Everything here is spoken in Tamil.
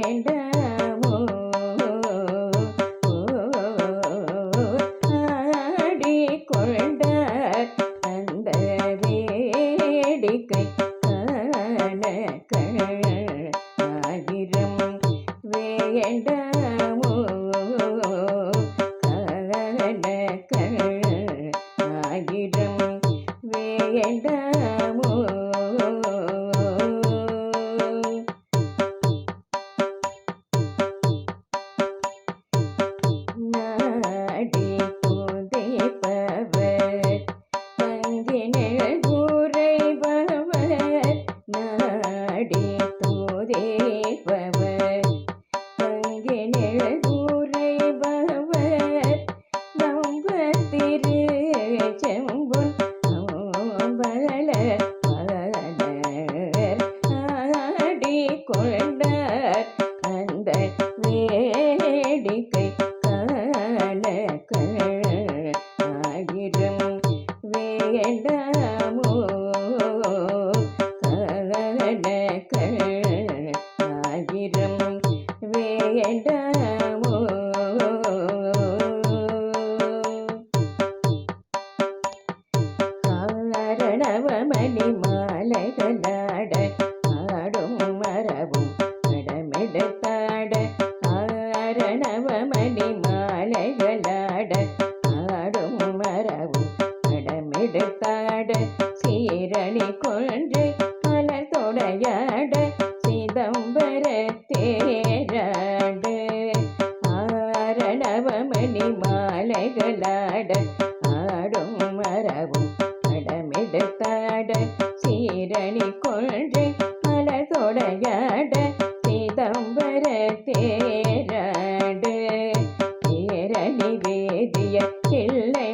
வேண்டமோ? ஆடி கொண்ட அந்த வேடிக்கை காண ஆயிரம் வேண்டமோ? காண ஆயிரம் வேண்ட காரணவமணி மாலைகளாட ஆடும் மரவும் கடமெடுத்தாட காரணவமணி மாலைகளாட ஆடும் மரவும் கடமெடுத்தாட சீரணி கொன்று மலர் தொடையாட சிதம்பர தேராடு மாலைகளாட தேரையட சிதம்பர தேரடு. ஏரளி வேதிய கிள்ளை